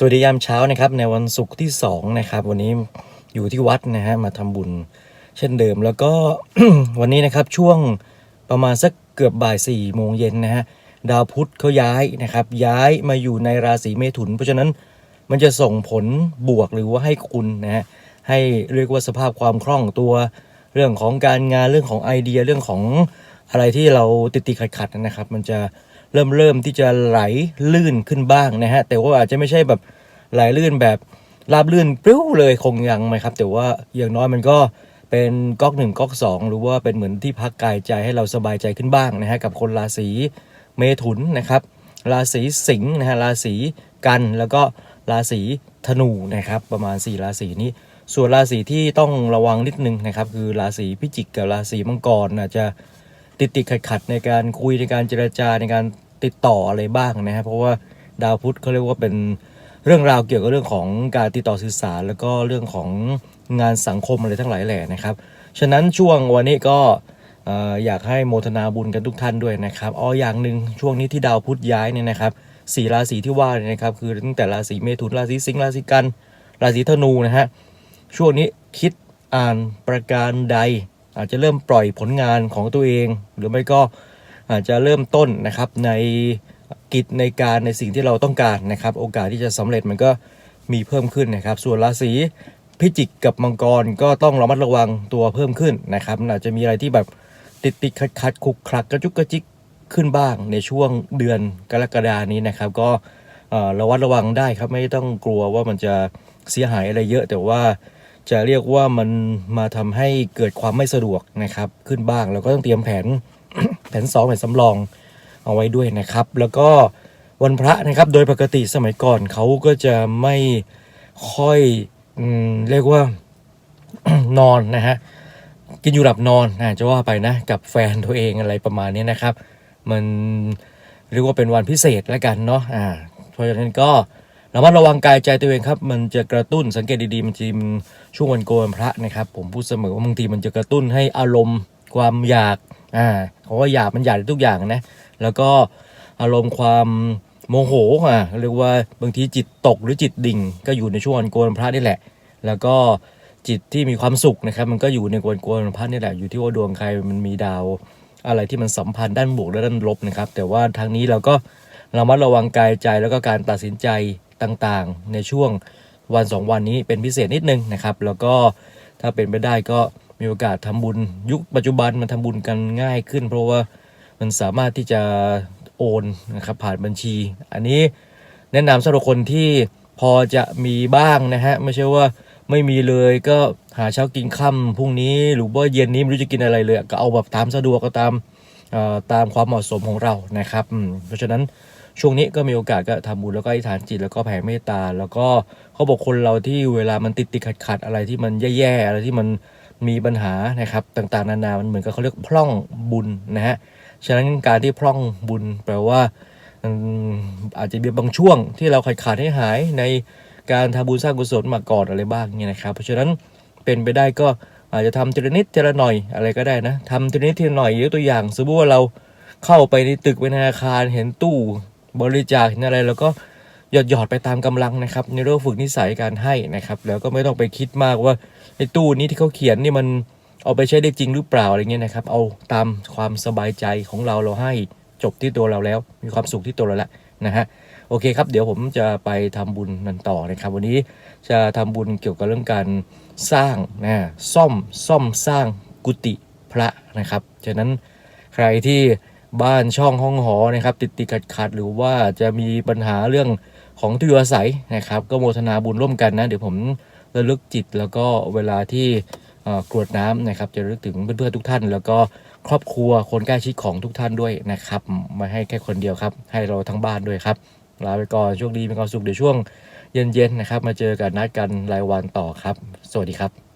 สวัสดียามเช้านะครับในวันศุกร์ที่2นะครับวันนี้อยู่ที่วัดนะฮะมาทำบุญเช่นเดิมแล้วก็วันนี้นะครับช่วงประมาณสักเกือบบ่าย4ี่โมงเย็นนะฮะดาวพุธเขาย้ายนะครับย้ายมาอยู่ในราศีเมถุน เพราะฉะนั้นมันจะส่งผลบวกหรือว่าให้คุณนะฮะให้เรียกว่าสภาพความคล่องตัว เรื่องของการงานเรื่องของไอเดียเรื่องของ อะไรที่เราติดติดขัดขัดนะครับ มันจะเริ่มเริ่มที่จะไหลลื่นขึ้นบ้างนะฮะแต่ว่าอาจจะไม่ใช่แบบไหลลื่นแบบราบลื่นปริ้วเลยคงยังไหมครับ แต่ว่าอย่างน้อยมันก็เป็นก๊อกหนึ่งก๊อกสองหรือว่าเป็นเหมือนที่พักกายใจให้เราสบายใจขึ้นบ้างนะฮะกับคนราศีเมถุนนะครับ ราศีสิงห์นะฮะราศีกันแล้วก็ราศีธนูนะครับประมาณ 4 ราศีนี้ ส่วนราศีที่ต้องระวังนิดนึงนะครับ คือราศีพิจิกกับราศีมังกรอาจจะ ติดติดขัดขัดในการคุยในการเจรจาในการติดต่ออะไรบ้างนะครับเพราะว่าดาวพุธเขาเรียกว่าเป็นเรื่องราวเกี่ยวกับเรื่องของการติดต่อสื่อสาร แล้วก็เรื่องของงานสังคมอะไรทั้งหลายแหล่นะครับ ฉะนั้นช่วงวันนี้ก็เอ่ออยากให้โมทนาบุญกันทุกท่านด้วยนะครับอ๋ออย่างหนึ่งช่วงนี้ที่ดาวพุธย้ายเนี่ยนะครับสี่ราศีที่ว่าเนี่ยนะครับคือตั้งแต่ราศีเมถุนราศีสิงห์ราศีกัน ราศีธนูนะฮะช่วงนี้คิดอ่านประการใด อาจจะเริ่มปล่อยผลงานของตัวเอง หรือไม่ก็อาจจะเริ่มต้นนะครับในกิจในการในสิ่งที่เราต้องการนะครับ โอกาสที่จะสำเร็จมันก็มีเพิ่มขึ้นนะครับ ส่วนราศีพิจิกกับมังกรก็ต้องระมัดระวังตัวเพิ่มขึ้นนะครับอาจจะมีอะไรที่แบบติดติดขัดขัดคุกคลักกระจุกกระจิกขึ้นบ้างในช่วงเดือนกรกฎานี้นะครับ ก็ระวัดระวังได้ครับไม่ต้องกลัวว่ามันจะเสียหายอะไรเยอะแต่ว่า จะเรียกว่ามันมาทำให้เกิดความไม่สะดวกนะครับ ขึ้นบ้างเราก็ต้องเตรียมแผนแผนสองแผนสำรองเอาไว้ด้วยนะครับ แล้วก็วันพระนะครับ โดยปกติสมัยก่อนเขาก็จะไม่ค่อยอเรียกว่านอนนะฮะกินอยู่หลับนอนนะจะว่าไปนะ กับแฟนตัวเองอะไรประมาณนี้นะครับ มันเรียกว่าเป็นวันพิเศษแล้วกันเนาะอ่าเพราะฉะนั้นก็ ระมัดระวังกายใจตัวเองครับ มันจะกระตุ้นสังเกตดีๆมันจะมีช่วงวันโกนพระนะครับ ผมพูดเสมอว่าบางทีมันจะกระตุ้นให้อารมณ์ความอยากอ่าเพราะว่าอยากมันอยากทุกอย่างนะแล้วก็อารมณ์ความโมโหอะเรียกว่าบางทีจิตตกหรือจิตดิ่ง ก็อยู่ในช่วงวันโกนพระนี่แหละ แล้วก็จิตที่มีความสุขนะครับ มันก็อยู่ในวันโกนพระนี่แหละอยู่ที่ว่าดวงใครมันมีดาว อะไรที่มันสัมพันธ์ด้านบวกและด้านลบนะครับ แต่ว่าทางนี้เราก็เระมัดระวังกายใจแล้วก็การตัดสินใจ ต่างๆ ในช่วงวันสองวันนี้เป็นพิเศษนิดนึงนะครับ แล้วก็ถ้าเป็นไปได้ก็มีโอกาสทำบุญยุคปัจจุบันมันทำบุญกันง่ายขึ้น เพราะว่ามันสามารถที่จะโอนนะครับผ่านบัญชี อันนี้แนะนำสำหรับคนที่พอจะมีบ้างนะฮะไม่ใช่ว่าไม่มีเลยก็หาเช้ากินค่ำพรุ่งนี้หรือว่าเย็นนี้ไม่รู้จะกินอะไรเลย ก็เอาแบบตามสะดวกก็ตามเอ่อตามความเหมาะสมของเรานะครับ เพราะฉะนั้น ช่วงนี้ก็มีโอกาสก็ทำบุญแล้วก็อธิษฐานจิตแล้วก็แผ่เมตตา แล้วก็เขาบอกคนเราที่เวลามันติดติดขัดขัดอะไรที่มันแย่ๆอะไรที่มันมีปัญหานะครับต่างๆ นานามันเหมือนกับเขาเรียกพร่องบุญนะฮะฉะนั้นการที่พร่องบุญแปลว่าอืมอาจจะมีบางช่วงที่เราขาดขาดให้หายในการทำบุญสร้างกุศลมาก่อนอะไรบ้างเนี่ยนะครับ เพราะฉะนั้นเป็นไปได้ก็อาจจะทำทีละนิดทีละหน่อยอะไรก็ได้นะทำทีละนิดทีละหน่อยยกตัวอย่าง สมมติว่าเราเข้าไปในตึกเป็นธนาคารเห็นตู้ บริจาคเห็นอะไรแล้วก็หยอดหยอดๆไปตามกำลังนะครับในเรื่องฝึกนิสัยการให้นะครับ แล้วก็ไม่ต้องไปคิดมากว่าไอ้ตู้นี้ที่เขาเขียนนี่มันเอาไปใช้ได้จริงหรือเปล่าอะไรเงี้ยนะครับ เอาตามความสบายใจของเราเราให้จบที่ตัวเราแล้ว มีความสุขที่ตัวเราแล้วนะฮะโอเคครับ เดี๋ยวผมจะไปทำบุญนันต่อนะครับ วันนี้จะทำบุญเกี่ยวกับเรื่องการสร้างนะซ่อมซ่อมสร้างกุฏิพระนะครับฉะนั้นใครที่ บ้านช่องห้องหอนะครับ ติดติดขัดขัดหรือว่าจะมีปัญหาเรื่องของที่อยู่อาศัยนะครับ ก็โมทนาบุญร่วมกันนะ เดี๋ยวผมระลึกจิตแล้วก็เวลาที่กรวดน้ำนะครับ จะระลึกถึงเพื่อนๆทุกท่าน แล้วก็ครอบครัวคนใกล้ชิดของทุกท่านด้วยนะครับไม่ให้แค่คนเดียวครับ ให้เราทั้งบ้านด้วยครับลาไปก่อนโชคดีมีความสุขเดี๋ยวช่วงเย็นๆนะครับ มาเจอกันนัดกันรายวันต่อครับ สวัสดีครับ